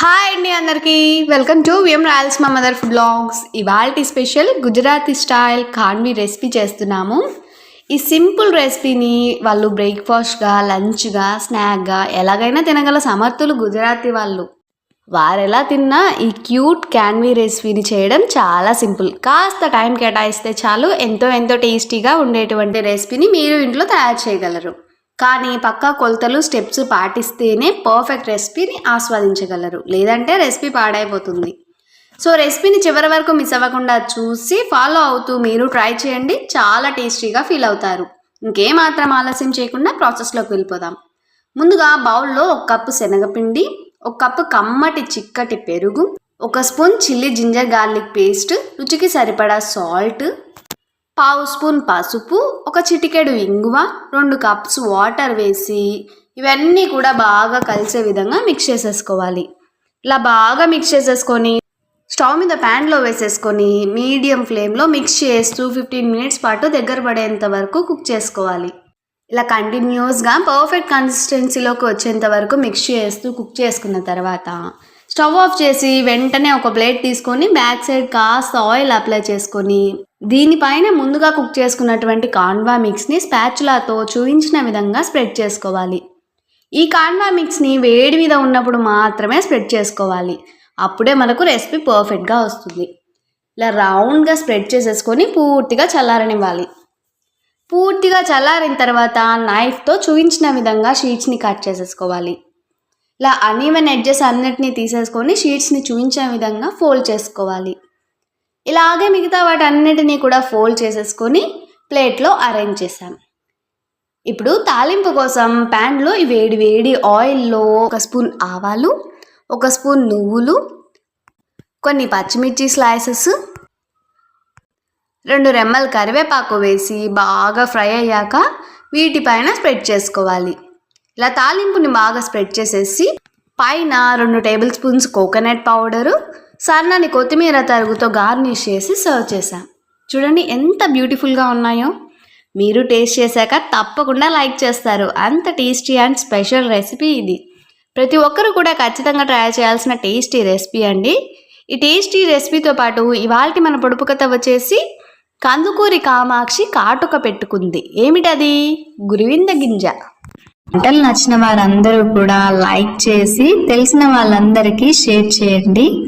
Hi అండి అందరికీ. Welcome to VM royals మా మదర్ బ్లాగ్స్. ఇవాళ special Gujarati style khandvi recipe చేస్తున్నాము. ఈ సింపుల్ రెసిపీని వాళ్ళు బ్రేక్ఫాస్ట్గా లంచ్గా స్నాక్గా ఎలాగైనా తినగల సమర్థులు గుజరాతీ వాళ్ళు. వారెలా తిన్నా ఈ క్యూట్ క్యాన్వీ రెసిపీని చేయడం చాలా సింపుల్. కాస్త టైం కేటాయిస్తే చాలు ఎంతో ఎంతో టేస్టీగా ఉండేటువంటి రెసిపీని మీరు ఇంట్లో తయారు చేయగలరు. కానీ పక్కా కొలతలు స్టెప్స్ పాటిస్తేనే పర్ఫెక్ట్ రెసిపీని ఆస్వాదించగలరు. లేదంటే రెసిపీ పాడైపోతుంది. సో రెసిపీని చివరి వరకు మిస్ అవ్వకుండా చూసి ఫాలో అవుతూ మీరు ట్రై చేయండి. చాలా టేస్టీగా ఫీల్ అవుతారు. ఇంకేమాత్రం ఆలస్యం చేయకుండా ప్రాసెస్లోకి వెళ్ళిపోదాం. ముందుగా బౌల్లో ఒక కప్పు శనగపిండి ఒక కప్పు కమ్మటి చిక్కటి పెరుగు ఒక spoon chilli ginger garlic paste రుచికి సరిపడా సాల్ట్ పావు స్పూన్ పసుపు ఒక చిటికెడు ఇంగువ రెండు కప్స్ వాటర్ వేసి ఇవన్నీ కూడా బాగా కలిసే విధంగా మిక్స్ చేసేసుకోవాలి. ఇలా బాగా మిక్స్ చేసేసుకొని స్టవ్ మీద ప్యాన్లో వేసేసుకొని మీడియం ఫ్లేమ్లో మిక్స్ చేస్తూ ఫిఫ్టీన్ మినిట్స్ పాటు దగ్గర పడేంత వరకు కుక్ చేసుకోవాలి. ఇలా కంటిన్యూస్గా పర్ఫెక్ట్ కన్సిస్టెన్సీలోకి వచ్చేంత వరకు మిక్స్ చేస్తూ కుక్ చేసుకున్న తర్వాత స్టవ్ ఆఫ్ చేసి వెంటనే ఒక ప్లేట్ తీసుకొని బ్యాక్ సైడ్ కాస్త ఆయిల్ అప్లై చేసుకొని దీనిపైన ముందుగా కుక్ చేసుకున్నటువంటి కాన్వా మిక్స్ని స్పాచులాతో చూపించిన విధంగా స్ప్రెడ్ చేసుకోవాలి. ఈ కాన్వా మిక్స్ని వేడి మీద ఉన్నప్పుడు మాత్రమే స్ప్రెడ్ చేసుకోవాలి. అప్పుడే మనకు రెసిపీ పర్ఫెక్ట్గా వస్తుంది. ఇలా రౌండ్గా స్ప్రెడ్ చేసేసుకొని పూర్తిగా చల్లారనివ్వాలి. పూర్తిగా చల్లారిన తర్వాత నైఫ్తో చూపించిన విధంగా షీట్స్ని కట్ చేసేసుకోవాలి. ఇలా అనీవెన్ ఎడ్జెస్ అన్నిటిని తీసేసుకొని షీట్స్ని చూపించిన విధంగా ఫోల్డ్ చేసుకోవాలి. ఇలాగే మిగతా వాటన్నిటినీ కూడా ఫోల్డ్ చేసేసుకొని ప్లేట్లో అరేంజ్ చేసాం ఇప్పుడు తాలింపు కోసం ప్యాన్లో ఈ వేడి వేడి ఆయిల్లో ఒక స్పూన్ ఆవాలు ఒక స్పూన్ నువ్వులు కొన్ని పచ్చిమిర్చి స్లైసెస్ రెండు రెమ్మలు కరివేపాకు వేసి బాగా ఫ్రై అయ్యాక వీటిపైన స్ప్రెడ్ చేసుకోవాలి. ఇలా తాలింపుని బాగా స్ప్రెడ్ చేసేసి పైన రెండు టేబుల్ స్పూన్స్ కోకోనట్ పౌడరు సన్నని కొత్తిమీర తరుగుతో గార్నిష్ చేసి సర్వ్ చేశాం. చూడండి ఎంత బ్యూటిఫుల్గా ఉన్నాయో. మీరు టేస్ట్ చేశాక తప్పకుండా లైక్ చేస్తారు. అంత టేస్టీ అండ్ స్పెషల్ రెసిపీ ఇది. ప్రతి ఒక్కరు కూడా ఖచ్చితంగా ట్రై చేయాల్సిన టేస్టీ రెసిపీ అండి. ఈ టేస్టీ రెసిపీతో పాటు ఇవాళ మన పొడుపు కథ వచ్చేసి కందుకూరి కామాక్షి కాటుక పెట్టుకుంది. ఏమిటది? గురివింద గింజ. వంటలు నచ్చిన వారందరూ కూడా లైక్ చేసి తెలిసిన వాళ్ళందరికీ షేర్ చేయండి.